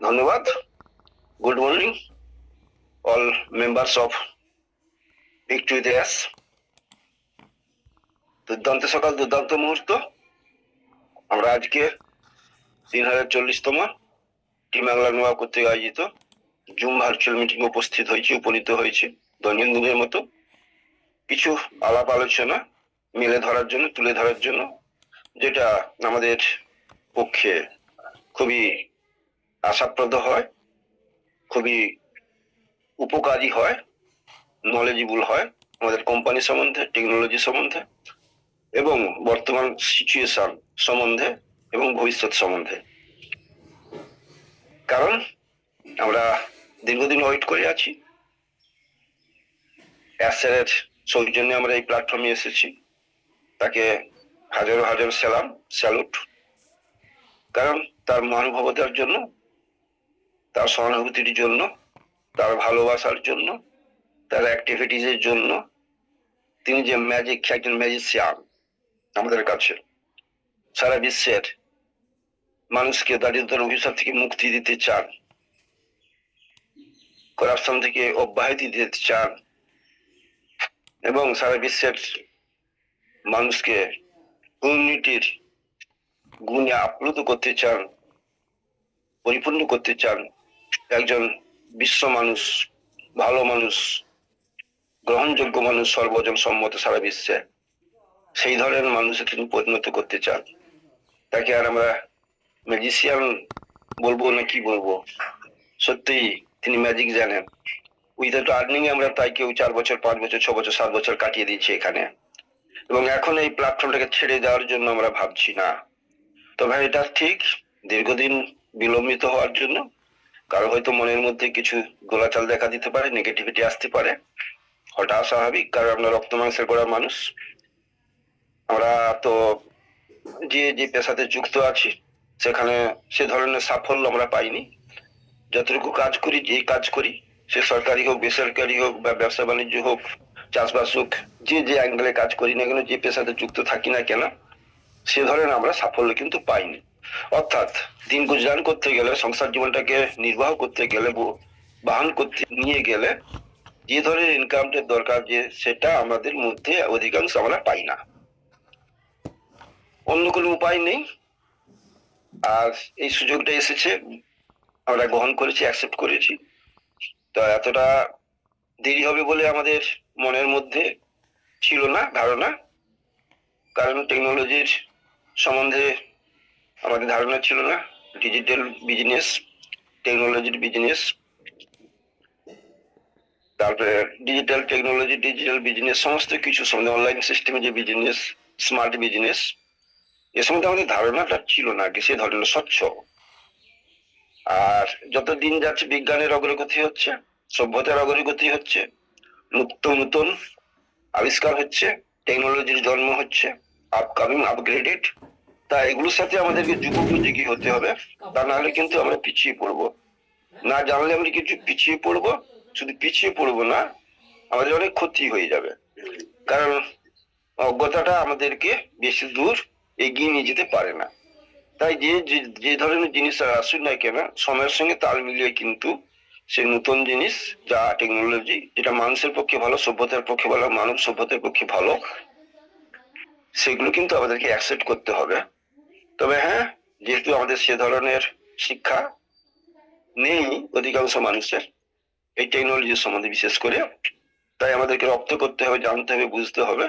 ধন্যবাদ। Good morning all members of Victory দেয়াস দুর্দান্ত সকাল, দুর্দান্ত মুহূর্ত। আমরা আজকে তিন হাজার চল্লিশতম টিম বাংলা নোয়া কর্তৃক আয়োজিত জুম ভার্চুয়াল মিটিং উপস্থিত হয়েছি, উপনীত হয়েছি দৈনন্দিনের মতো। কিছু আলাপ আলোচনা মেলে ধরার জন্য, তুলে ধরার জন্য, যেটা আমাদের পক্ষে খুবই আশাপ্রদ হয়, খুবই উপকারী হয় নলেজেবল হয় আমাদের কোম্পানি সম্বন্ধে টেকনোলজি সম্বন্ধে এবং বর্তমান সিচুয়েশন সম্বন্ধে এবং ভবিষ্যৎ সম্বন্ধে। কারণ আমরা দীর্ঘদিন ওয়েট করে আছি। অ্যাসের সৌজন্যে আমরা এই প্ল্যাটফর্মে এসেছি। তাকে হাজারো হাজার সালাম স্যালুট কারণ তার মহানুভবতার জন্য, তার সহানুভূতির জন্য, তার ভালোবাসার জন্য, তার অ্যাক্টিভিটিজের জন্য তিনি যে ম্যাজিক একজন ম্যাজিশিয়ান আমাদের কাছে। সারা বিশ্বের মানুষকে দারিদ্রের অভিশাপ থেকে মুক্তি দিতে চান করাপশন থেকে অব্যাহতি দিতে চান এবং সারা বিশ্বের মানুষকে উন্নতির গুণে আপ্লুত করতে চান, পরিপূর্ণ করতে চান, একজন বিশ্ব মানুষ, ভালো মানুষ, গ্রহণযোগ্য মানুষ, সর্বজন সম্মত সারা বিশ্বে, সেই ধরনের মানুষে তিনি পরিণত করতে চান। তাকে আর আমরা ম্যাজিশিয়ান বলব না কি বলব? সত্যি তিনি ম্যাজিক জানেন। উইদাউট আর্নিং আমরা তাই কেউ চার বছর, পাঁচ বছর, ছ বছর, সাত বছর কাটিয়ে দিয়েছি এখানে। এবং এখন এই প্ল্যাটফর্মটাকে ছেড়ে দেওয়ার জন্য আমরা ভাবছি না। তবে এটা ঠিক। দীর্ঘদিন বিলম্বিত হওয়ার জন্য কারও হয়তো মনের মধ্যে কিছু গোলাচাল দেখা দিতে পারে নেগেটিভিটি আসতে পারে। হঠাৎ স্বাভাবিক, কারণ আমরা রক্ত মাংসের করা মানুষ। আমরা তো যে যে পেশাতে যুক্ত আছি। সেখানে সে ধরনের সাফল্য আমরা পাইনি। যতটুকু কাজ করি, যে কাজ করি, সে সরকারি হোক, বেসরকারি হোক, বা ব্যবসা বাণিজ্য হোক, চাষবাস হোক, যে যে অ্যাঙ্গেলে কাজ করি না কেন, যে পেশাতে যুক্ত থাকি না কেন সে ধরনের আমরা সাফল্য কিন্তু পাইনি। অর্থাৎ দিন গুজরান করতে গেলে, সংসার জীবনটাকে নির্বাহ করতে গেলে বাহন করতে নিয়ে গেলে, যে ধরনের ইনকামটা দরকার যে সেটা আমাদের মধ্যে অধিকাংশ আমরা পাই না। অন্য কোনো উপায় নেই। আর এই সুযোগটা এসেছে, আমরা গ্রহণ করেছি অ্যাকসেপ্ট করেছি। তো এতটা দেরি হবে বলে আমাদের মনের মধ্যে ছিল না, ধারণা। কারণ টেকনোলজির সম্বন্ধে আমাদের ধারণা ছিল না। ডিজিটাল বিজনেস টেকনোলজির বিজনেস তারপরে ডিজিটাল টেকনোলজি ডিজিটাল বিজনেস সমস্ত কিছু সম্বন্ধে অনলাইন সিস্টেমে যে বিজনেস স্মার্ট বিজনেস এ সম্বন্ধে আমাদের ধারণাটা ছিল না কি সে ধরনের স্বচ্ছ। আর যত দিন যাচ্ছে বিজ্ঞানের অগ্রগতি হচ্ছে, সভ্যতার অগ্রগতি হচ্ছে নতুন নতুন আবিষ্কার হচ্ছে টেকনোলজির জন্ম হচ্ছে আপকামিং আপগ্রেডেড তা এগুলোর সাথে আমাদেরকে যুগোপযোগী হতে হবে। তা নাহলে কিন্তু আমরা পিছিয়ে পড়ব। না জানলে আমরা কিছু পিছিয়ে পড়ব। শুধু পিছিয়ে পড়ব না, আমাদের অনেক ক্ষতি হয়ে যাবে। কারণ অজ্ঞতাটা আমাদেরকে বেশি দূর এগিয়ে নিয়ে যেতে পারে না। তাই যে, যে- ধরনের জিনিস আসুক না কেন, সময়ের সঙ্গে তাল মিলিয়ে কিন্তু সেই নতুন জিনিস যা টেকনোলজি যেটা মানুষের পক্ষে ভালো, সভ্যতার পক্ষে ভালো, মানব সভ্যতার পক্ষে ভালো সেগুলো কিন্তু আমাদেরকে অ্যাকসেপ্ট করতে হবে। তবে হ্যাঁ যেহেতু আমাদের সে ধরনের শিক্ষা নেই অধিকাংশ মানুষের, এই টেকনোলজির সম্বন্ধে বিশেষ করে, তাই আমাদেরকে রপ্ত করতে হবে, জানতে হবে, বুঝতে হবে।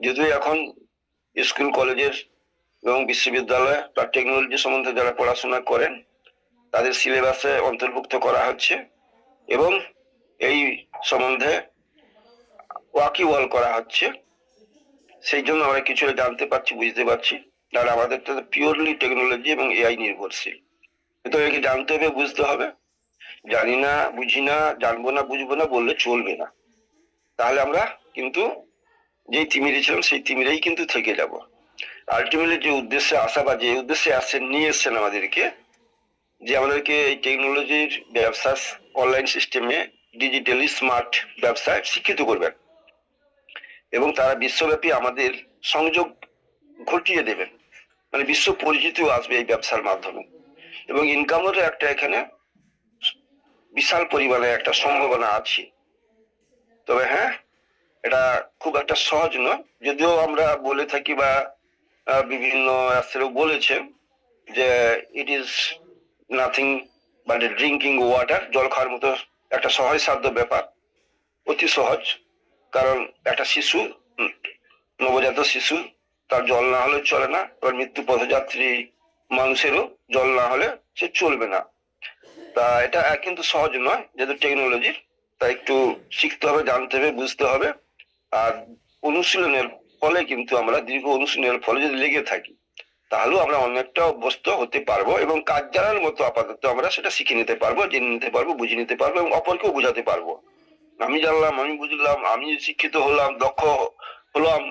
যেহেতু এখন স্কুল, কলেজের এবং বিশ্ববিদ্যালয়ে তার টেকনোলজি সম্বন্ধে যারা পড়াশোনা করেন, তাদের সিলেবাসে অন্তর্ভুক্ত করা হচ্ছে এবং এই সম্বন্ধে ওয়াকিওয়াল করা হচ্ছে। সেই জন্য আমরা কিছুটা জানতে পারছি, বুঝতে পারছি। আর আমাদের তো পিওরলি টেকনোলজি এবং এআই নির্ভরশীল। তো একে জানতে হবে, বুঝতে হবে। জানি না, বুঝি না, জানব না, বুঝব না, বললে চলবে না। তাহলে আমরা কিন্তু যেই তিমিরে ছিলাম, সেই তিমিরেই কিন্তু থেকে যাব। আলটিমেটলি যে উদ্দেশ্যে আসা বা যে উদ্দেশ্যে আসছেন, নিয়ে এসছেন আমাদেরকে, যে আমাদেরকে এই টেকনোলজির ব্যবসা অনলাইন সিস্টেমে ডিজিটালি স্মার্ট ব্যবসায় শিক্ষিত করবেন। এবং তারা বিশ্বব্যাপী আমাদের সংযোগ ঘটিয়ে দেবেন। মানে বিশ্ব পরিচিতিও আসবে এই ব্যবসার মাধ্যমে। এবং ইনকামেরও একটা এখানে বিশাল পরিমাণে একটা সম্ভাবনা আছে। তবে হ্যাঁ এটা খুব একটা সহজ নয়। যদিও আমরা বলে থাকি বা বিভিন্ন বলেছেন যে it is nothing but drinking water জল খাওয়ার মতো একটা সহজ সাধ্য ব্যাপার। অতি সহজ। কারণ একটা শিশু নবজাত শিশু, তার জল না হলে চলে না। এবার মৃত্যু পথযাত্রী মানুষেরও জল না হলে সে চলবে না। তা এটা কিন্তু সহজ নয়, যেহেতু টেকনোলজি তা একটু শিখতে হবে, জানতে হবে, বুঝতে হবে। আর অনুশীলনের ফলে কিন্তু আমরা দীর্ঘ অনুশীলনের ফলে যদি লেগে থাকি, তাহলেও আমরা অনেকটা অভ্যস্ত হতে পারব এবং কাজ জানার মতো আপাতত আমরা সেটা শিখে নিতে পারব, জেনে নিতে পারব, বুঝে নিতে পারব এবং অপরকেও বোঝাতে পারব। আমি জানলাম, আমি বুঝলাম, আমি শিক্ষিত হলাম, দক্ষ হলাম,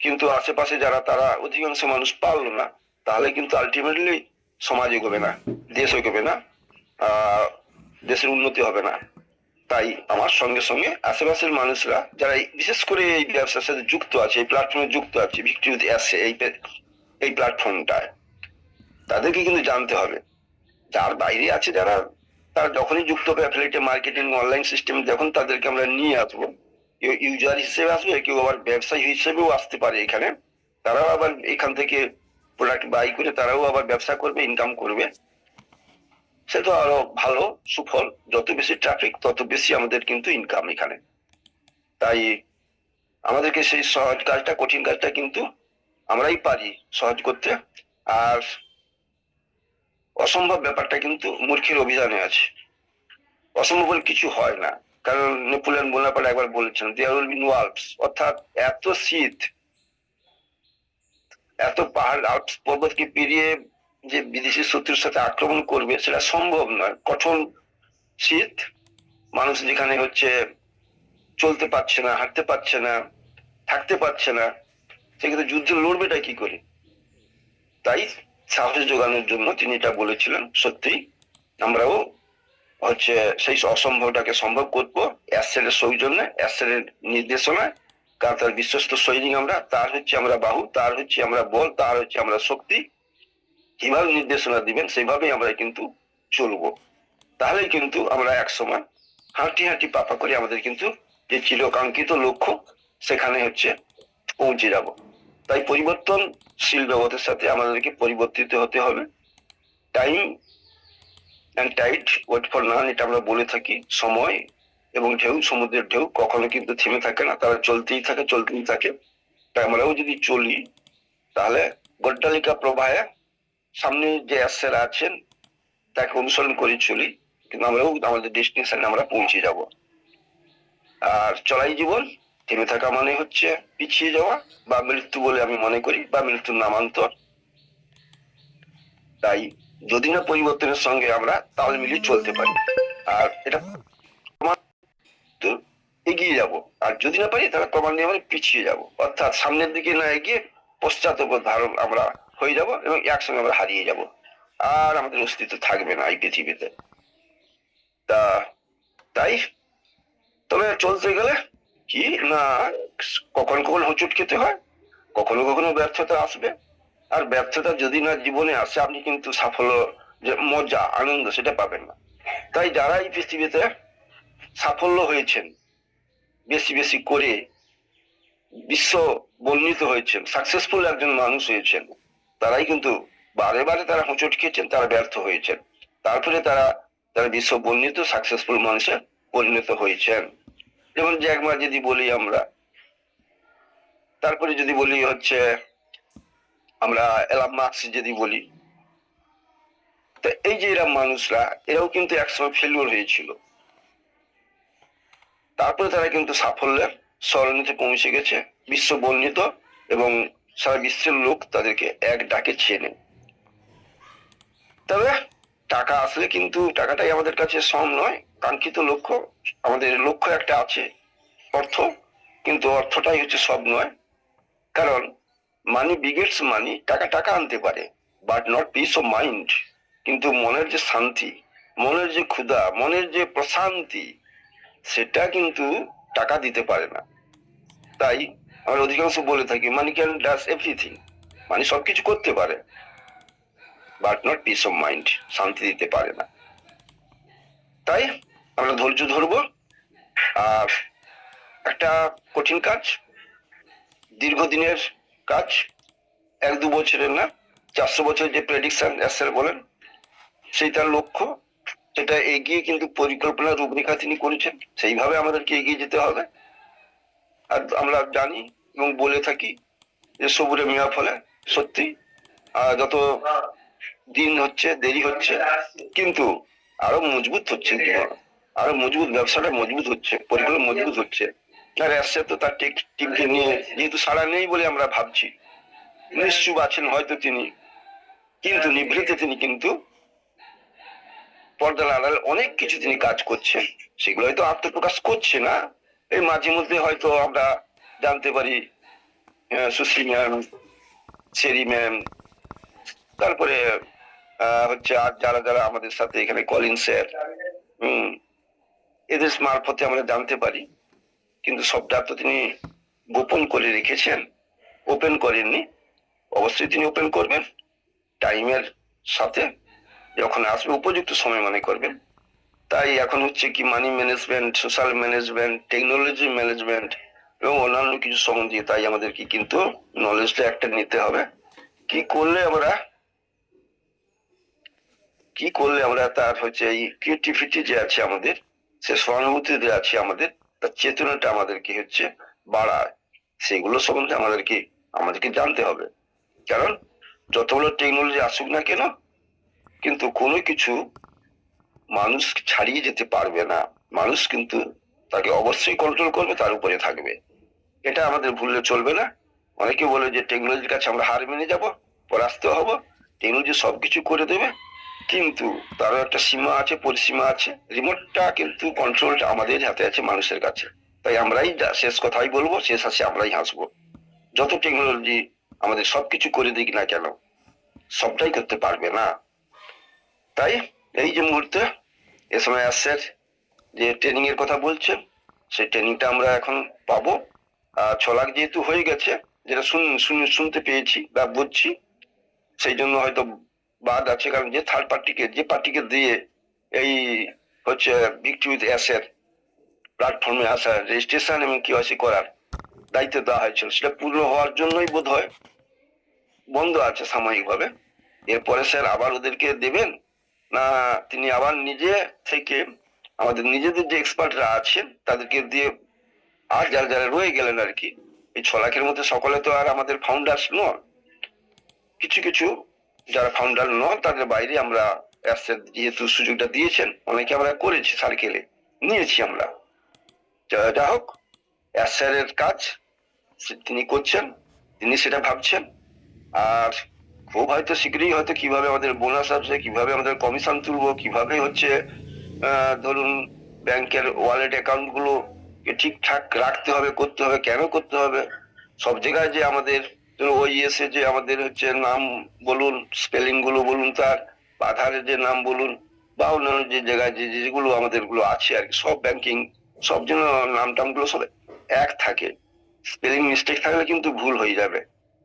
কিন্তু আশেপাশে যারা, তারা অধিকাংশ মানুষ পারল না। তাহলে কিন্তু আলটিমেটলি সমাজ এগোবে না, দেশ এগোবে না দেশের উন্নতি হবে না। তাই আমার সঙ্গে সঙ্গে আশেপাশের মানুষরা, যারা বিশেষ করে এই ব্যবসার সাথে যুক্ত আছে, এই প্ল্যাটফর্মে যুক্ত আছে ভিক্টিভিটি আসছে এই এই প্ল্যাটফর্মটায় তাদেরকে কিন্তু জানতে হবে। যার বাইরে আছে যারা তারা যখনই যুক্ত হবে অ্যাফিলিয়েট মার্কেটিং অনলাইন সিস্টেম যখন তাদেরকে আমরা নিয়ে আসব। কেউ ইউজার হিসেবে আসবে, কেউ আবার ব্যবসায়ী হিসেবেও আসতে পারে এখানে। তারাও আবার এখান থেকে প্রোডাক্ট বাই করে তারাও আবার ব্যবসা করবে ইনকাম করবে। সে তো আরও ভালো, সুফল। যত বেশি ট্রাফিক তত বেশি আমাদের কিন্তু ইনকাম এখানে। তাই আমাদেরকে সেই সহজ কাজটা, কঠিন কাজটা কিন্তু আমরাই পারি সহজ করতে। আর অসম্ভব ব্যাপারটা কিন্তু মূর্খের অভিযানে আছে। অসম্ভব কিছু হয় না। কারণ নেপোলিয়ন বোনাপার্ট একবার বলেছেন দেয়ার উইল বি নো অর্থাৎ এত শীত, এত পাহাড়, আল্পস পর্বতকে পেরিয়ে যে বিদেশি শত্রুর সাথে আক্রমণ করবে, সেটা সম্ভব নয়। কঠোর শীত, মানুষ যেখানে হচ্ছে চলতে পারছে না, হাঁটতে পারছে না, থাকতে পারছে না সেক্ষেত্রে যুদ্ধে লড়বেটা কি করে? তাই সাহস যোগানোর জন্য তিনি এটা বলেছিলেন, সত্যি। আমরাও হচ্ছে সেই অসম্ভবটাকে সম্ভব করব অ্যাসেলের সৌজন্যে, অ্যাসেলের নির্দেশনায়। কারণ তার বিশ্বস্ত সৈনিক আমরা, তার হচ্ছে আমরা বাহু, তার হচ্ছে আমরা বল, তার হচ্ছে আমরা শক্তি। কীভাবে নির্দেশনা দিবেন, সেইভাবেই আমরা কিন্তু চলবো। তাহলে কিন্তু আমরা এক সময় হাঁটি হাঁটি পাপা করে আমাদের কিন্তু যে চিরকাঙ্ক্ষিত লক্ষ্য, সেখানে হচ্ছে পৌঁছে যাব। তাই পরিবর্তনশীল জগতের সাথে আমাদেরকে পরিবর্তিত হতে হবে। Time and tide wait for none এটা আমরা বলে থাকি। সময় এবং ঢেউ, সমুদ্রের ঢেউ কখনো কিন্তু থেমে থাকে না, তারা চলতেই থাকে চলতেই থাকে। তাই আমরাও যদি চলি, তাহলে গড্ডালিকা প্রবাহে সামনে যে অ্যাসেরা আছেন, তাকে অনুসরণ করে চলি। কিন্তু আমরাও আমাদের ডেস্টিনেশনে আমরা পৌঁছে যাব। আর চলাই জীবন থেমে থাকা মানে হচ্ছে পিছিয়ে যাওয়া, বা মৃত্যু বলে আমি মনে করি, বা মৃত্যুর নামান্তর। তাই যদি না পরিবর্তনের সঙ্গে আমরা তাল মিলিয়ে চলতে পারি। আর এটা এগিয়ে যাব। আর যদি না পারি, তাহলে প্রমাণ নিয়ে আমরা পিছিয়ে যাব। অর্থাৎ সামনের দিকে না এগিয়ে পশ্চাৎ ধারণ আমরা হয়ে যাব এবং একসঙ্গে আমরা হারিয়ে যাব। আর আমাদের অস্তিত্ব থাকবে না এই পৃথিবীতে। তা, তাই তবে চলতে গেলে কি? না, কখন কখন হোঁচট খেতে হয়? কখনো কখনো ব্যর্থতা আসবে। আর ব্যর্থতা যদি না জীবনে আসে, আপনি কিন্তু সাফল্য, যে মজা, আনন্দ সেটা পাবেন না। তাই যারা এই পৃথিবীতে সাফল্য হয়েছেন, বেশি বেশি করে বিশ্ব বর্ণিত হয়েছেন সাকসেসফুল একজন মানুষ হয়েছেন, তারাই কিন্তু বারে বারে তারা হোঁচট খেয়েছেন, তারা ব্যর্থ হয়েছেন। তারপরে তারা তারা বিশ্ব বর্ণিত সাকসেসফুল মানুষে পরিণত হয়েছেন। যেমন জ্যাকমা যদি বলি আমরা, তারপরে যদি বলি হচ্ছে আমরা এলাম মার্কস যদি বলি, তো এই যে এরা মানুষরা, এরাও কিন্তু একসময় ফেলিওর হয়েছিল। তারপরে তারা কিন্তু সাফল্যের স্মরণীতে পৌঁছে গেছে, বিশ্ব বর্ণিত এবং সারা বিশ্বের লোক তাদেরকে এক ডাকে চেনে। তবে টাকা আসলে কিন্তু টাকাটাই আমাদের কাছে সম নয় কাঙ্ক্ষিত লক্ষ্য, আমাদের লক্ষ্য একটা আছে, অর্থ, কিন্তু অর্থটাই হচ্ছে সব নয়। কারণ মানি বিগেটস মানি টাকা টাকা আনতে পারে but not peace of mind কিন্তু মনের যে শান্তি, মনের যে ক্ষুধা, মনের যে প্রশান্তি, সেটা কিন্তু টাকা দিতে পারে না। তাই আমরা অধিকাংশ বলে থাকি মানি ক্যান ডাস এভরিথিং মানে সবকিছু করতে পারে but not peace of mind শান্তি দিতে পারে না। তাই আমরা ধৈর্য ধরবো। আর একটা কঠিন কাজ, দীর্ঘদিনের কাজ, এক দু বছরের না, চারশো বছরের যে প্রেডিকশন স্যার বলেন সেই তার লক্ষ্য, সেটা এগিয়ে কিন্তু পরিকল্পনা রূপরেখা তিনি করেছেন, সেইভাবে আমাদেরকে এগিয়ে যেতে হবে। আর আমরা জানি এবং বলে থাকি যে সবুরে মেয়া ফলে, সত্যি যত দিন হচ্ছে, দেরি হচ্ছে, কিন্তু আরও মজবুত হচ্ছে। আরও মজবুত, ব্যবসাটা মজবুত হচ্ছে পরিকল্পনা মজবুত হচ্ছে। আর আসছে তো তার টিক টিমকে নিয়ে, যেহেতু সাড়া নেই বলে আমরা ভাবছি। নিশ্চুপ আছেন হয়তো তিনি, কিন্তু নিভৃতে তিনি কিন্তু পর্দার আড়ালে অনেক কিছু তিনি কাজ করছেন। সেগুলো হয়তো আত্মপ্রকাশ করছে না। এই মাঝে মধ্যে হয়তো আমরা জানতে পারি সুশ্রী ম্যাম, সেরি ম্যাম, তারপরে হচ্ছে আর যারা যারা আমাদের সাথে এখানে কলিন স্যার, হম এদের মারফতে আমরা জানতে পারি, কিন্তু সবটা তো তিনি গোপন করে রেখেছেন ওপেন করেননি। অবশ্যই তিনি ওপেন করবেন টাইমের সাথে যখন আসবে, উপযুক্ত সময় মনে করবেন। তাই এখন হচ্ছে কি money management social management technology management এবং অন্যান্য কিছু সম্বন্ধে তাই আমাদের কি কিন্তু নলেজটা একটা নিতে হবে। কি করলে আমরা, কি করলে আমরা তার হচ্ছে এই ক্রিয়েটিভিটি যে আছে আমাদের সে সহানুভূতি যে আছে আমাদের, তার চেতনাটা আমাদেরকে হচ্ছে বাড়ায়। সেগুলো সম্বন্ধে আমাদেরকে আমাদেরকে জানতে হবে। কারণ যতগুলো টেকনোলজি আসুক না কেন, কিন্তু কোনো কিছু মানুষ ছাড়িয়ে যেতে পারবে না। মানুষ কিন্তু তাকে অবশ্যই কন্ট্রোল করবে, তার উপরে থাকবে। এটা আমাদের ভুললে চলবে না। অনেকে বলে যে টেকনোলজির কাছে আমরা হার মেনে যাব, পরাস্ত হব। টেকনোলজি সবকিছু করে দেবে। কিন্তু তারও একটা সীমা আছে, পরিসীমা আছে। রিমোটটা কিন্তু কন্ট্রোলটা আমাদের হাতে আছে, মানুষের কাছে। তাই আমরাই শেষ কথাই বলব, শেষ আছে আমরাই হাসবো। যত টেকনোলজি আমাদের সবকিছু করে দিক না কেন, সবটাই করতে পারবে না। তাই এই যে মুহূর্তে এ সময় আসছে যে ট্রেনিং এর কথা বলছে সেই ট্রেনিংটা আমরা এখন পাবো। আর ছ লাখ যেহেতু হয়ে গেছে, যেটা শুন- শুনতে পেয়েছি বা বুঝছি, সেই জন্য হয়তো আছে কারণ যে থার্ড পার্টিকে যে পার্টিকে দিয়ে এই হচ্ছে ভিক্টি উইথ অ্যাসের প্ল্যাটফর্মে আসা রেজিস্ট্রেশন এবং কিওয়াইসি করার দায়িত্ব দেওয়া হয়েছিল, সেটা পূর্ণ হওয়ার জন্যই বোধ হয় বন্ধ আছে সাময়িকভাবে। এরপরে স্যার আবার ওদেরকে দেবেন না তিনি আবার নিজে থেকে আমাদের নিজেদের যে এক্সপার্টরা আছেন, তাদেরকে দিয়ে আর যারা যারা রয়ে গেলেন আর কি, এই ছ লাখের মধ্যে সকলে তো আর আমাদের ফাউন্ডার্স নয় কিছু কিছু যারা ফাউন্ডার নন, তাদের বাইরে আমরা অ্যাসেট যেহেতু সুযোগটা দিয়েছেন, অনেকে আমরা করেছি সার্কেলে নিয়েছি আমরা। যা- হোক অ্যাসের কাজ তিনি করছেন, তিনি সেটা ভাবছেন, আর খুব হয়তো শীঘ্রই হয়তো কীভাবে আমাদের বোনাস আসবে, কীভাবে আমাদের কমিশন তুলবো, কীভাবে হচ্ছে ধরুন ব্যাংকের ওয়ালেট অ্যাকাউন্টগুলো ঠিকঠাক রাখতে হবে, করতে হবে, কেন করতে হবে, সব জায়গায় যে আমাদের ওইএসে যে আমাদের হচ্ছে নাম বলুন স্পেলিংগুলো বলুন তার বা আধারের যে নাম বলুন, বা অন্যান্য যে জায়গায় যে যেগুলো আমাদেরগুলো আছে আর কি, সব ব্যাংকিং সব যেন নাম টামগুলো সব এক থাকে। স্পেলিং মিস্টেক থাকলে কিন্তু ভুল হয়ে যাবে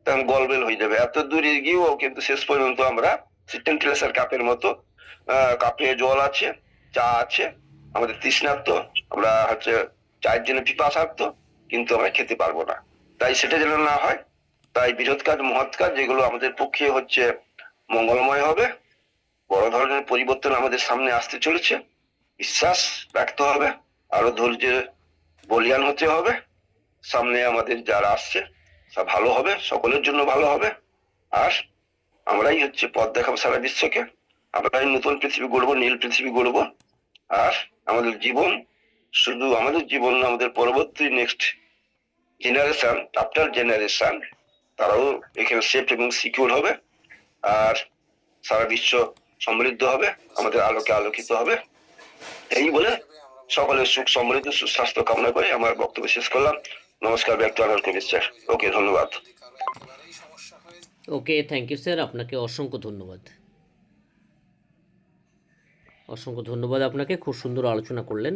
তখন গলবেল হয়ে যাবে। এত দূরে গিয়েও কিন্তু শেষ পর্যন্ত আমরা সিস্টেম ট্রেসার কাপের মতো কাপে জল আছে, চা আছে, আমাদের তৃষ্ণার্ত, আমরা হচ্ছে চায়ের জন্য পিপাসার্থ কিন্তু আমরা খেতে পারব না। তাই সেটা যেন না হয় তাই বৃহৎ কাজ, মহৎ কাজ, যেগুলো আমাদের পক্ষে হচ্ছে মঙ্গলময় হবে, বড় ধরনের পরিবর্তন আমাদের সামনে আসতে চলেছে। বিশ্বাস রাখতে হবে, আরও ধৈর্য বলিয়ান হতে হবে। সামনে আমাদের যারা আসছে তা ভালো হবে, সকলের জন্য ভালো হবে। আর আমরাই হচ্ছে পথ দেখাবো সারা বিশ্বকে। আমরাই নতুন পৃথিবী গড়বো, নীল পৃথিবী গড়বো। আর আমাদের জীবন, শুধু আমাদের জীবন আমাদের পরবর্তী নেক্সট জেনারেশন আফটার জেনারেশন তারাও এখানে সেফ এবং সিকিউর হবে, আর সারা বিশ্ব সমৃদ্ধ হবে, আমাদের আলোকে আলোকিত হবে। এই বলে সকলের সুখ, সমৃদ্ধ, সুস্বাস্থ্য কামনা করে আমার বক্তব্য শেষ করলাম। নমস্কার, ব্যক্ত আনার কবির স্যার ওকে, ধন্যবাদ। ওকে থ্যাংক ইউ স্যার আপনাকে অসংখ্য ধন্যবাদ। অসংখ্য ধন্যবাদ আপনাকে। খুব সুন্দর আলোচনা করলেন।